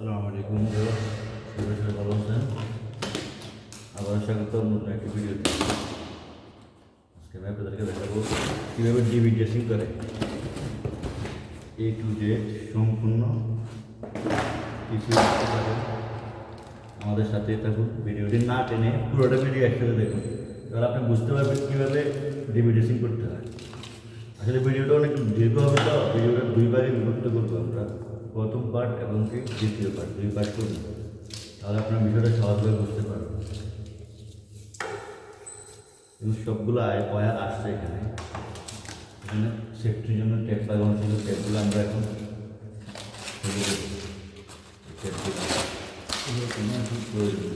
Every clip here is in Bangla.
সালাম আলাইকুম সবাই ভালো আছেন? আবার স্বাগত নতুন একটি ভিডিওতে আজকে আমি আপনাদেরকে দেখাবো কীভাবে ডিবি ড্রেসিং করে। এ টু জেড সম্পূর্ণ কিছু আমাদের সাথে থাকুন, ভিডিওটি না টেনে পুরোটা ভিডিও একসাথে দেখুন। তাহলে আপনি বুঝতে পারবেন কীভাবে ডিবি ড্রেসিং করতে হয়। আসলে ভিডিওটা অনেক দীর্ঘ হবে তো, ভিডিওটা দুই ভাগে বিভক্ত করব আমরা। প্রথম পার্ট এবং কি দ্বিতীয় পার্ট দুই পার্ট করব তাহলে আপনার বিষয়টা সহজভাবে বুঝতে পারবেন। এবং সবগুলো পয়া আসছে এখানে। এখানে সেফটির জন্য ট্যাপ লাগানো ছিল। ট্যাপগুলো আমরা এখন প্রয়োজন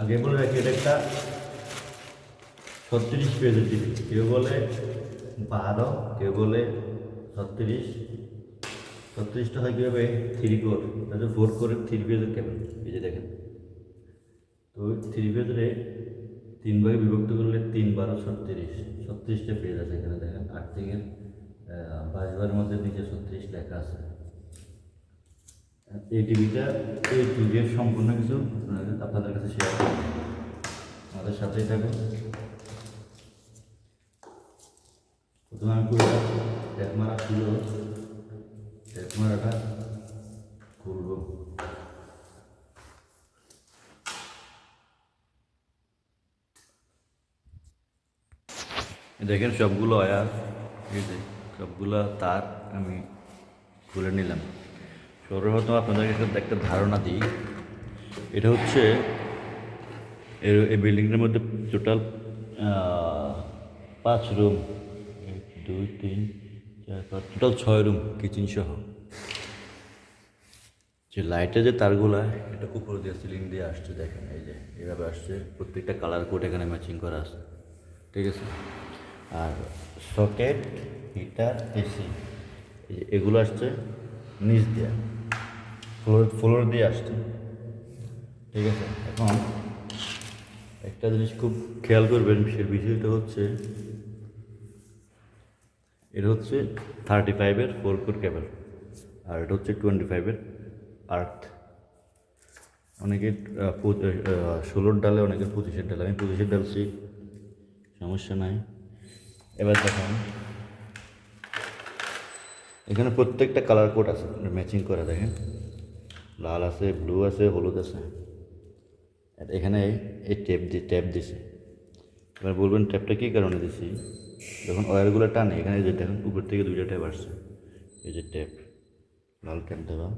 আগে বলে রাখি, এটা একটা ছত্রিশ পেজের টিভি কেউ বলে বারো, কেউ বলে ছত্রিশ, ছত্রিশটা হয় কীভাবে? থ্রি কোর তাহলে ফোর কোরের থ্রি পেজের কেমন? এই যে দেখেন। তো থ্রি পেজে তিন ভাগে বিভক্ত করলে তিন বারো ছত্রিশ। ছত্রিশটা পেজ আছে এখানে দেখেন। আট থেকে বাইশ বারের মধ্যে নিচে ছত্রিশ লেখা আছে। এই টিভিটা, এই যুগের সম্পূর্ণ কিছু আপনাদের কাছে শেয়ার করব। আমাদের সাথেই থাকুন। প্রথমে আমি মারা মারাটা খুলব দেখেন সবগুলো আয়ার সবগুলো তার আমি খুলে নিলাম। সর্বপ্রথম আপনাদের কাছে একটা ধারণা দিই। এটা হচ্ছে এই বিল্ডিংটার মধ্যে টোটাল পাঁচ রুম দুই, তিন, চার, পাঁচ, টোটাল ছয় রুম কিচেন সহ। যে লাইটের যে তারগুলা, এটা উপর দিয়ে সিলিং দিয়ে আসছে, দেখেন, এই যে, এভাবে আসছে, প্রত্যেকটা কালার কোড এখানে ম্যাচিং করা আছে, ঠিক আছে? আর সকেট হিটার এসি এগুলো আসছে নিচ দিয়ে ফ্লোর ফ্লোর দিয়ে আসছে, ঠিক আছে? এখন একটা জিনিস খুব খেয়াল করবেন, সে বিষয়টা হচ্ছে এটা হচ্ছে থার্টি ফাইভের ফোর কোর কেবল আর এটা হচ্ছে টোয়েন্টি ফাইভের আর্থ অনেকে ষোলোর ডালে অনেকের পঁচিশের ডালে। আমি পঁচিশের ডালছি সমস্যা নাই। এবার দেখেন, এখানে প্রত্যেকটা কালার কোড আছে ম্যাচিং করে দেখেন। লাল আছে ব্লু আছে, হলুদ আছে। এখানে এই ট্যাপ দিয়ে ট্যাপ দিছে। এবার বলবেন ট্যাপটা কী কারণে দিছি? যখন ওয়ারগুলো টানে, এখানে যে দেখেন, উপর থেকে দুইটা ট্যাপ আসছে। এই যে ট্যাপ, লাল ট্যাপ দেওয়া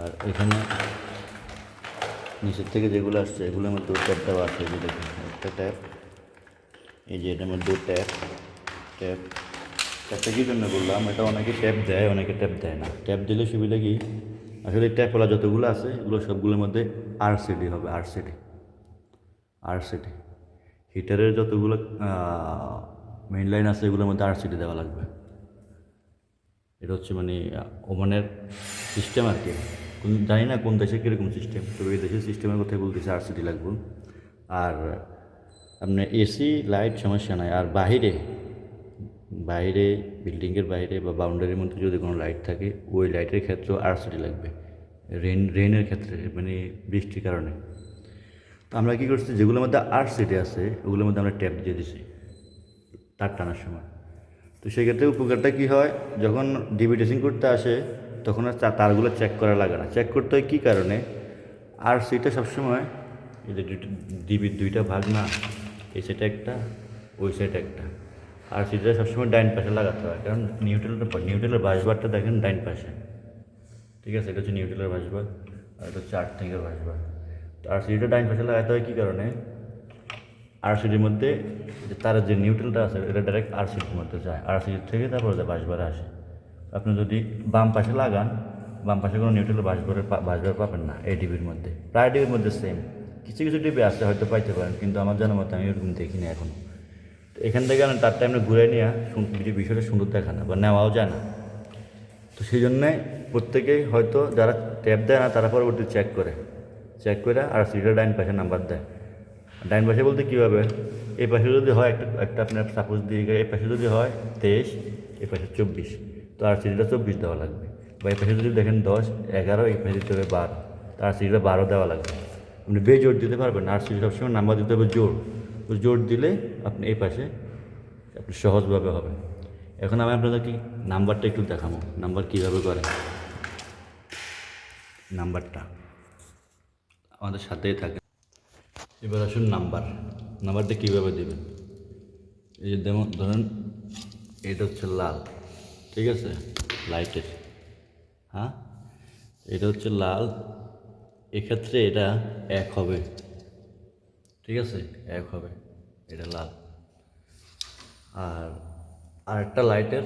আর এখানে নিচের থেকে যেগুলো আসছে এগুলোর মধ্যে ট্যাপ দেওয়া আছে, এই যে দেখুন, একটা ট্যাপ, এই যে এটার মধ্যে ট্যাপ ট্যাপ। ট্যাপটা কী জন্য বললাম এটা অনেকে ট্যাপ দেয়, অনেকে ট্যাপ দেয় না। ট্যাপ দিলে সুবিধা কি? আসলে ট্যাপওয়ালা যতগুলো আছে, এগুলো সবগুলোর মধ্যে আর সিডি হবে আর সিডি আর সিডি হিটারের যতগুলো মেইন লাইন আছে, এগুলোর মধ্যে আর সিডি দেওয়া লাগবে। এটা হচ্ছে মানে ওমানের সিস্টেম আর কি। কোন, জানি না কোন দেশে কীরকম সিস্টেম তবে এই দেশের সিস্টেমের কথাই বলতেছে আর সিটি লাগবে। আর আপনার এসি লাইট সমস্যা নাই। আর বাহিরে বাইরে বিল্ডিংয়ের বাইরে বা বাউন্ডারির মধ্যে যদি কোনো লাইট থাকে, ওই লাইটের ক্ষেত্রেও আর সিটি লাগবে। রেন রেনের ক্ষেত্রে মানে বৃষ্টির কারণে। তো আমরা কী করছি যেগুলোর মধ্যে আর সিটি আছে, ওগুলোর মধ্যে আমরা ট্যাপ দিয়ে দিছি, তার টানার সময়। তো সেক্ষেত্রে উপকারটা কী হয়, যখন ডিবি করতে আসে, তখন আর তারগুলো চেক করা লাগে না। চেক করতে হয় কী কারণে? আর সেটা সবসময় এই যে ডিবির দুইটা ভাগ না এই সাইডে একটা, ওই সাইডে একটা। আর সেটা সবসময় ডাইন পাশে লাগাতে হয়, কারণ নিউট্রেলের নিউট্রেলের বাসবারটা দেখেন ডাইন পাশে। ঠিক আছে, এটা হচ্ছে নিউট্রেলের বাসবার আর এটা হচ্ছে থেকে বাসবার আর সিডিটা ডাইন পাশে লাগাতে হয় কী কারণে? আর সিডির মধ্যে যে তার যে নিউট্রালটা আছে, এটা ডাইরেক্ট আর সিডির মধ্যে যায়। আর সিডির থেকে তারপরে যায় বাসবারে আসে। আপনি যদি বাম পাশে লাগান, বাম পাশে কোনো নিউট্রাল বাসবারের বাসবার পাবেন না এই ডিবির মধ্যে। প্রায় ডিবির মধ্যে সেম কিছু কিছু ডিবি আছে, হয়তো পাইতে পারেন, কিন্তু আমার জানার মতো আমি ওরকম দেখিনি এখন। তো এখান থেকে আমি তার টাইমে ঘুরে নিয়ে বিষয়টা সুন্দর দেখা না বা নেওয়াও যায় না। তো সেই জন্যে প্রত্যেকেই হয়তো যারা ট্যাপ দেয় না, তারা পরবর্তী চেক করে। চেক করে আর সিটার ডাইন পাশে নাম্বার দেয়। ডাইন পাশে বলতে কীভাবে এই পাশে যদি হয় একটা একটা আপনার সাপোজ দিয়ে এই পাশে যদি হয় তেইশ, এই পাশে চব্বিশ, তো আর সিডিটা চব্বিশ দেওয়া লাগবে। বা এই পাশে যদি দেখেন দশ, এগারো, এই পাশে দিতে হবে বারো, তো আর সিডিটা বারো দেওয়া লাগবে। আপনি বে জোর দিতে পারবেন আর সিডি সবসময় নাম্বার দিতে হবে জোর তো জোর দিলে আপনি এই পাশে আপনি সহজভাবে হবে এখন আমি আপনাদেরকে নাম্বারটা একটু দেখাবো। নাম্বার কীভাবে করে? নাম্বারটা। আমাদের সাথেই থাকে। এবার আসুন নাম্বার। নাম্বারটা কীভাবে দেবেন? এই যে যেমন ধরেন এটা হচ্ছে লাল, ঠিক আছে? লাইটের হ্যাঁ? এটা হচ্ছে লাল, এক্ষেত্রে এটা এক হবে, ঠিক আছে? এক হবে, এটা লাল। আর আরেকটা লাইটের,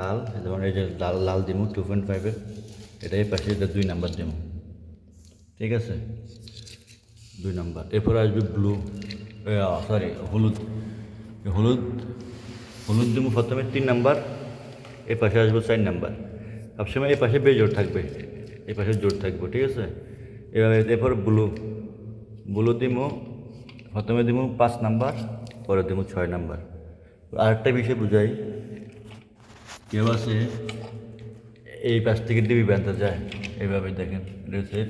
লাল, যেমন এই যে লাল লাল দিমু টু পয়েন্ট ফাইভের এটা এই পাশে, এটা দুই নাম্বার দিমু, ঠিক আছে? দুই নাম্বার। এরপরে আসবে ব্লু। সরি হলুদ। হলুদ। হলুদ দিমু প্রথমে তিন নাম্বার। এই পাশে আসব চার নাম্বার। সবসময় এই পাশে বেজোর থাকবে। এই পাশে জোর থাকবে, ঠিক আছে? এভাবে, এরপর ব্লু। ব্লু দিমু প্রথমে দিমু পাঁচ নাম্বার, পরে দিমু ছয় নাম্বার। আরেকটা বিষয় বুঝাই। কেউ আছে, এই পাশ থেকে ডিবি বানতে যায়। এইভাবে দেখেন এটা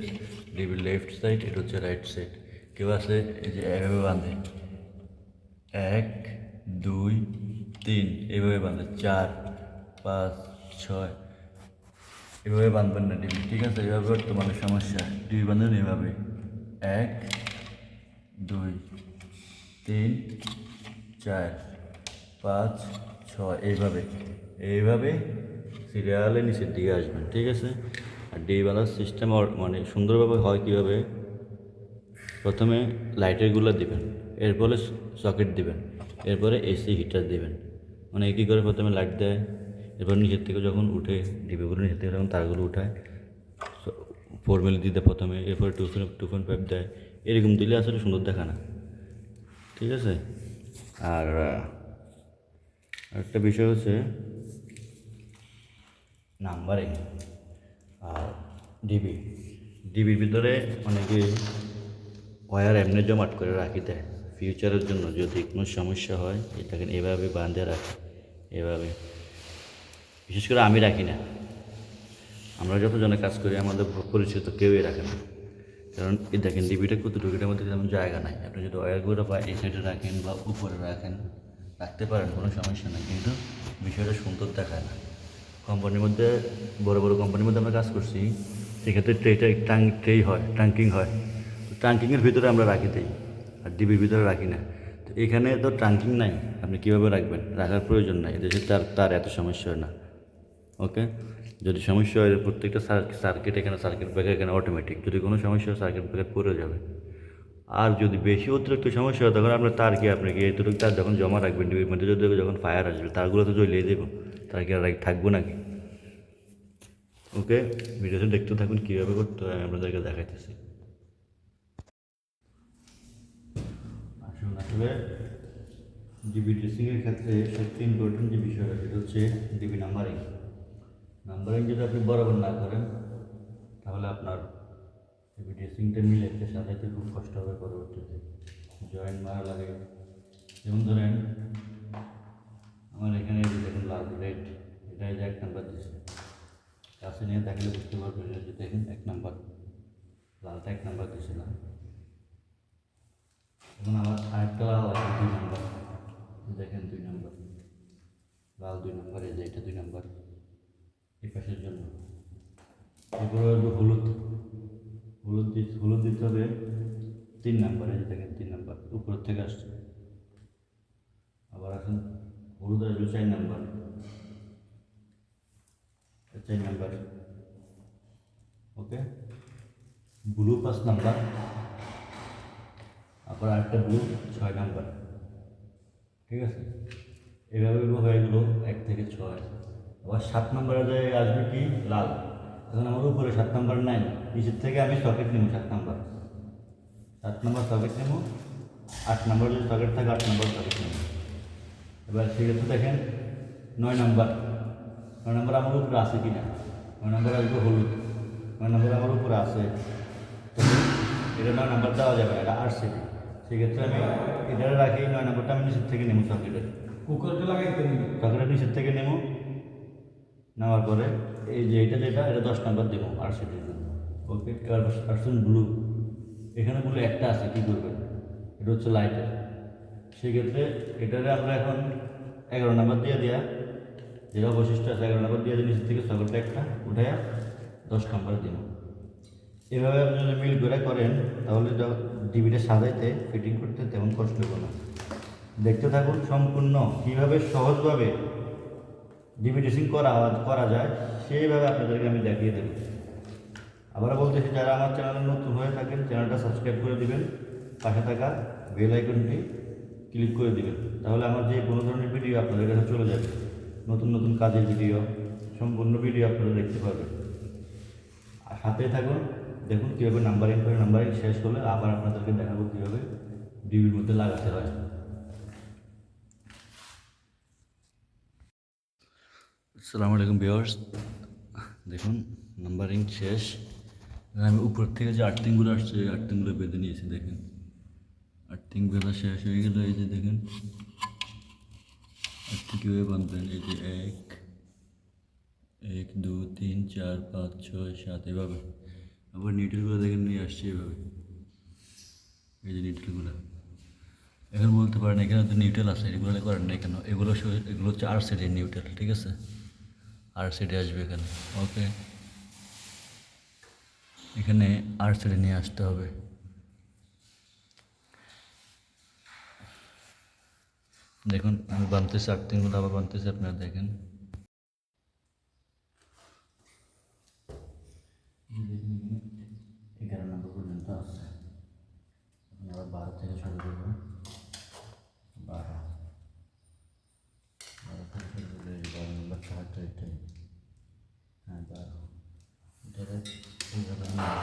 ডিবি লেফট সাইড, এটা হচ্ছে রাইট সাইড। কেউ আছে? এই যে এভাবে বাঁধে। এক, দুই, তিন এইভাবে বাঁধে। চার, পাঁচ, ছয়। এভাবে বাঁধবেন না ডিবি ঠিক আছে? এভাবে বর্তমানে সমস্যা। ডিবি বাঁধবেন এভাবে। এক, দুই, তিন, চার, পাঁচ, ছয়, এইভাবে। এইভাবে সিরিয়ালে নিচের দিকে আসবেন, ঠিক আছে? আর ডিবালার সিস্টেম মানে সুন্দরভাবে হয় কীভাবে? প্রথমে লাইটেরগুলো দিবেন, এরপরে সকেট দিবেন, এরপরে এসি হিটার দিবেন। মানে কী করে প্রথমে লাইট দেয়, এরপর নিচের থেকে যখন উঠে ডিবিগুলো নিচের থেকে যখন তারগুলো উঠায় ফোর মিলি দিতে প্রথমে, এরপরে টু টু পয়েন্ট ফাইভ দেয়। এরকম দিলে আসলে সুন্দর দেখা না। ঠিক আছে? আর একটা বিষয় হচ্ছে, নাম্বারিং। আর ডিবি। ডিবির ভিতরে অনেকে ওয়ার এমনি জমাট করে রাখি দেয়। ফিউচারের জন্য যদি কোনো সমস্যা হয়, এটাকে এভাবে বাঁধে রাখে। এভাবে। বিশেষ করে আমি রাখি না। আমরা যতজনে কাজ করি, আমাদের পরিচিত কেউই রাখে না। কারণ এই দেখেন, ডিবিটা কতটুকুটার মধ্যে তেমন জায়গা নাই। আপনি যদি ওয়ারগুলো বা এই সাইডে রাখেন বা উপরে রাখেন, রাখতে পারেন, কোনো সমস্যা নেই। কিন্তু বিষয়টা সুন্দর দেখায় না। কোম্পানির মধ্যে, বড় বড় কোম্পানির মধ্যে আমরা কাজ করছি, সেক্ষেত্রে ট্রেটা টাং ট্রেই হয় ট্যাঙ্কিং হয়। ট্যাঙ্কিংয়ের ভিতরে আমরা রাখি দিই, আর ডিবির ভিতরে রাখি না। তো এখানে তো ট্যাঙ্কিং নাই, আপনি কীভাবে রাখবেন? রাখার প্রয়োজন নাই, এদেশে তার তার এত সমস্যা হয় না। ওকে? যদি সমস্যা হয়, প্রত্যেকটা সার্কিট এখানে সার্কিট ব্রেকার এখানে অটোমেটিক যদি কোনো সমস্যা হয় সার্কিট ব্রেকার পড়ে যাবে। আর যদি বেশি অতিরিক্ত সমস্যা হয়, তখন আপনার তার কি আপনি কি এতটুকু তার যখন জমা রাখবেন ডিবির মধ্যে, যদি যখন ফায়ার আসবে, তারগুলো তো জ্বলিয়ে দেবো। তার কি থাকব নাকি? ওকে ভিডিওতে দেখতে থাকুন, কীভাবে করতে হয়, আমি আপনাদেরকে দেখাইতেছি। আসলে ডিবি ড্রেসিংয়ের ক্ষেত্রে সবচেয়ে ইম্পর্টেন্ট যে বিষয়টা, সেটা হচ্ছে ডিবি নাম্বারিং নাম্বারিং যদি আপনি বরাবর না করেন, তাহলে আপনার ডিবি ড্রেসিংটা মিলে একটা সাজাতে খুব কষ্ট হবে পরবর্তীতে। জয়েন্ট মারা লাগে। যেমন ধরেন আমার এখানে যে দেখুন লাল রেড এটা এই যে এক নাম্বার দিচ্ছে কাছে নিয়ে দেখলে বুঝতে পারবেন যে দেখেন এক নাম্বার লালটা এক নাম্বার দিয়েছিলাম এখন আমার আরেকটা লাল আছে, দুই নাম্বার দেখেন দুই নাম্বার লাল দুই নাম্বার এই যে এটা দুই নাম্বার এই পাশের জন্য। এরপরে হলুদ। হলুদ দিতে হলুদ দিতে হবে তিন নাম্বার এই যে দেখেন তিন নাম্বার উপরের থেকে আসছে। আবার এখন হলুদ আসবে চার নাম্বার। চার নাম্বার। ওকে? ব্লু পাঁচ নাম্বার। আবার আরেকটা ব্লু, ছয় নাম্বার। ঠিক আছে? এভাবে হয়ে গেলো, এক থেকে ছয়। আবার সাত নম্বরে যায় আসবে কি? লাল। এখন আমার উপরে সাত নাম্বার নাই। নিচের থেকে আমি সকেট নেব সাত নাম্বার। সাত নম্বর সকেট নেব, আট নম্বর যদি সকেট থাকে, আট নম্বর সকেট নেব। এবার সেক্ষেত্রে দেখেন নয় নাম্বার। নয় নম্বর আমার উপরে আছে কি না নয় নম্বর আসবে হলুদ। নয় নম্বর আমার উপরে আছে। তবে এটা নয় নাম্বার দেওয়া যাবে এটা আট সিটি সেক্ষেত্রে আমি এটা রাখি নয় নম্বরটা আমি নিচের থেকে নেব সকেটের কুকারটা লাগাইতে নিবি। সকেটের নিচের থেকে নেব। নেওয়ার পরে এই যে এটা যেটা এটা দশ নম্বর দেবো আর সেটির জন্য। ওকে এবার আসুন ব্লু এখানে ব্লু একটা আছে কী করবেন? এটা হচ্ছে লাইটের সেক্ষেত্রে এটারে আমরা এখন এগারো নাম্বার দিয়ে দেওয়া যেটা অবশিষ্ট আছে এগারো নাম্বার দিয়ে নিচের থেকে সকেটটা একটা উঠে দশ নম্বর দিব এভাবে আপনি যদি মিল করে করেন, তাহলে ডিবিটা সাজাইতে, ফিটিং করতে তেমন কষ্ট হবে না। দেখতে থাকুন সম্পূর্ণ কীভাবে সহজভাবে ডিবি ড্রেসিং করা করা যায়, সেইভাবে আপনাদেরকে আমি দেখিয়ে দেবো। আবারও বলতেছি, যারা আমার চ্যানেলে নতুন হয়ে থাকেন, চ্যানেলটা সাবস্ক্রাইব করে দিবেন। পাশে থাকা বেল আইকনটি ক্লিক করে দিবেন। তাহলে আমার যে কোনো ধরনের ভিডিও আপনাদের কাছে চলে যাবে। নতুন নতুন কাজের ভিডিও, সম্পূর্ণ ভিডিও আপনারা দেখতে পারবেন। আর সাথে থাকুন, দেখুন কীভাবে নাম্বারিং করে নাম্বারিং শেষ হলে আবার আপনাদেরকে দেখাবো কীভাবে ডিবির মধ্যে লাগাতে হয়। আসসালামু আলাইকুম ভিউয়ার্স। দেখুন, নাম্বারিং শেষ। আমি উপর থেকে যে আর্থিংগুলো আসছে আর্থিংগুলো বেঁধে নিয়েছি, দেখেন। আর্থিং বেঁধা শেষ হয়ে গেলে, এই যে দেখেন। আর্থিং কীভাবে বাঁধবেন? এই যে এক এক, দু, তিন, চার, পাঁচ, ছয়, সাত, এভাবে। আবার নিউটেলগুলো দেখেন নিয়ে আসছে এভাবে। এই যে নিউটেলগুলো এখন বলতে পারেন, এখানে তো নিউটেল আছে, এগুলো করেন না কেন? এগুলো এগুলো হচ্ছে আর সেটের নিউটেল ঠিক আছে? আর সেটে আসবে এখানে। ওকে এখানে আর সেটে নিয়ে আসতে হবে। দেখুন, আমি বানতেছি তিনগুলো আবার বানতেছি, আপনারা দেখেন। এগারো নম্বর পর্যন্ত আছে। এখন আবার বারো থেকে শুরু করব বারো বারো থেকে শুরু করলে এই বারো নম্বর চারটা এটাই হ্যাঁ বারো এটারে এইভাবে নিয়ে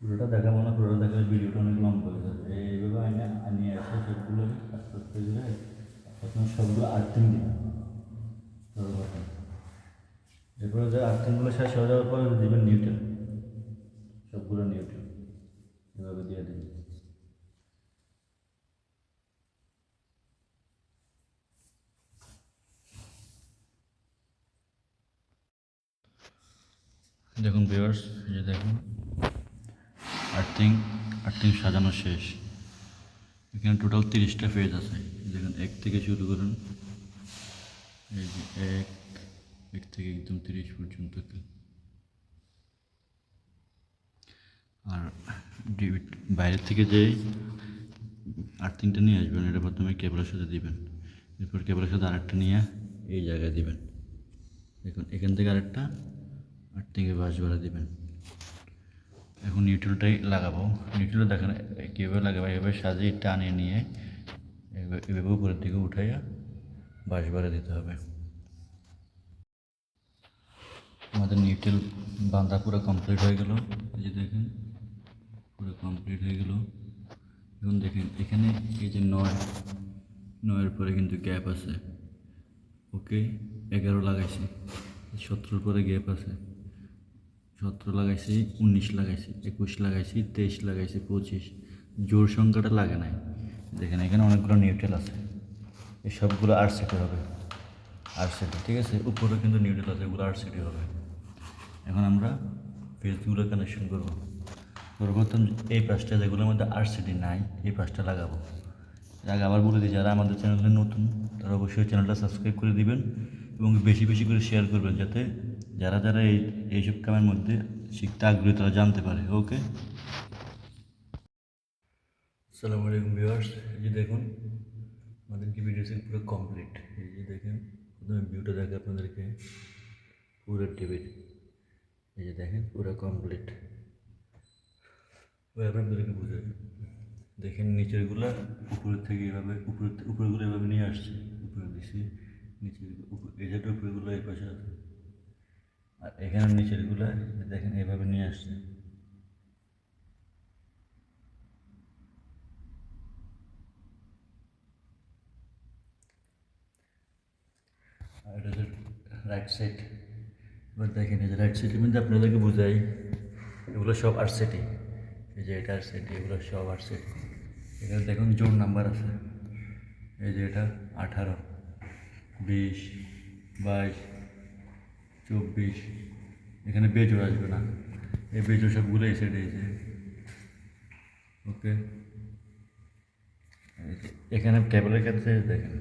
পুরোটা দেখাবো না পুরোটা দেখালে ভিডিওটা অনেক লম্বা হয়ে যাবে। এইভাবে আইনে আনিয়ে আসে সবগুলো আস্তে আস্তে দিলে প্রথমে সবগুলো আর্থিং সর্বপ্রথম এরপরে যে আর্থিংগুলো শেষ হয়ে যাওয়ার পরে দিবেন নিউটেন সবগুলো নিউটেন এভাবে দিয়ে দিন দেখুন ভিউয়ার্স এই দেখুন, আর্থিং আর্থিং সাজানো শেষ। এখানে টোটাল তিরিশটা পেজ আছে। দেখুন, এক থেকে শুরু করুন। এই যে এক এক থেকে একদম তিরিশ পর্যন্ত আর বাইরের থেকে যে আর্থিংটা নিয়ে আসবেন, এটা প্রথমে কেবলের সাথে দিবেন। এরপর কেবলের সাথে আরেকটা নিয়ে এই জায়গায় দিবেন। দেখুন, এখান থেকে আরেকটা আর্থিংয়ে বাস ভাড়া দিবেন। এখন নিউট্রেলটাই লাগাবো। নিউট্রেলটা দেখেন, কীভাবে লাগাবো এভাবে সাজিয়ে টানিয়ে নিয়ে এভাবে উপরের দিকে উঠাইয়া বাঁশ বাড়ে দিতে হবে। আমাদের নিউট্রেল বাঁধা পুরো কমপ্লিট হয়ে গেল। এই যে দেখেন, পুরো কমপ্লিট হয়ে গেল। এখন দেখেন, এখানে এই যে নয়, নয়ের পরে কিন্তু গ্যাপ আছে। ওকে এগারো লাগাইছি। সতেরোর পরে গ্যাপ আছে। সতেরো লাগাইছি, উনিশ লাগাইছি, একুশ লাগাইছি, তেইশ লাগাইছি, পঁচিশ। জোর সংখ্যাটা লাগে নাই। দেখেন, এখানে অনেকগুলো নিউট্রেল আছে। এই সবগুলো আট সেটে হবে। আর সেটে ঠিক আছে? উপরে কিন্তু নিউট্রেল আছে, এগুলো আর সেটে হবে। এখন আমরা পেজগুলো কানেকশন করব। সর্বপ্রথম এই পাঁচটা যেগুলোর মধ্যে আর সেটি নাই, এই পাঁচটা লাগাবো। আগে আবার বলে দিই, যারা আমাদের চ্যানেলে নতুন, তারা অবশ্যই চ্যানেলটা সাবস্ক্রাইব করে দিবেন এবং বেশি বেশি করে শেয়ার করবেন, যাতে যারা যারা এই এইসব কামের মধ্যে শিখতে আগ্রহী তারা জানতে পারে ওকে আসসালামু আলাইকুম ভিউয়ার্স এই যে দেখুন, আমাদের কি ভিডিও পুরো কমপ্লিট এই যে দেখেন, প্রথমে ভিউটা দেখে আপনাদেরকে, পুরো টেবিল এই যে দেখেন, পুরো কমপ্লিট ওইভাবে আপনাদেরকে বুঝে দেখেন, নিচেরগুলো উপরের থেকে এভাবে, উপরের উপরেরগুলো এভাবে নিয়ে আসছে। উপরে দিছি, নিচের, উপর এই জায়গাটা উপরেরগুলো এই পাশে আছে। আর এখানে নিচেরগুলা দেখেন এভাবে নিয়ে আসছে। আর এটা রাইট সাইড এবার দেখেন এই যে রাইট সাইডের মধ্যে আপনাদেরকে বোঝাই, এগুলো সব আর সেটি এই যে এটা আর সেটি এগুলো সব আর সেটি এখানে দেখুন জোর নাম্বার আছে। এই যে এটা আঠারো, বিশ, বাইশ চব্বিশ, এখানে বেজোর আসবে না। এই বেজোর সবগুলো সাইডে এই ওকে। এখানে কেবলের ক্ষেত্রে দেখেন।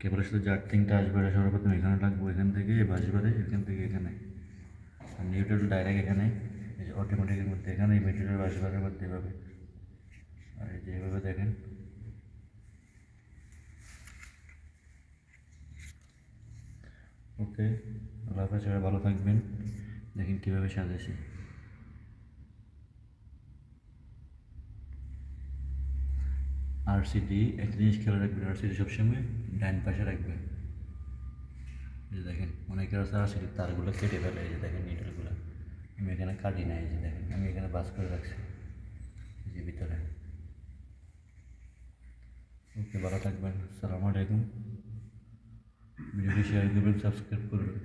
কেবলের সাথে যার তিনটা আসবে সর্বপ্রথম এখানে লাগবো এখান থেকে বাসবারে এখান থেকে এখানে। আর নিউট্রাল ডাইরেক্ট এখানে অটোমেটিকের মধ্যে এখানে মেটেরিয়াল বাসবারের মধ্যে এভাবে। আর এই যে এভাবে দেখেন। ওকে, আল্লাহ সবাই ভালো থাকবেন। দেখেন কীভাবে সাজাইছি। আর সিটি একটা জিনিস খেয়াল রাখবেন আর সিটি সবসময় ডাইন পাশে রাখবেন। এই যে দেখেন অনেকের আছে আর সিটির তারগুলো কেটে ফেলে, এই যে দেখেন নিডলগুলো আমি এখানে কাটি না এই যে দেখেন, আমি এখানে বাস করে রাখছি, এই যে ভিতরে। ওকে, ভালো থাকবেন, আসসালামু আলাইকুম। ভিডিওটি শেয়ার করবেন সাবস্ক্রাইব করবেন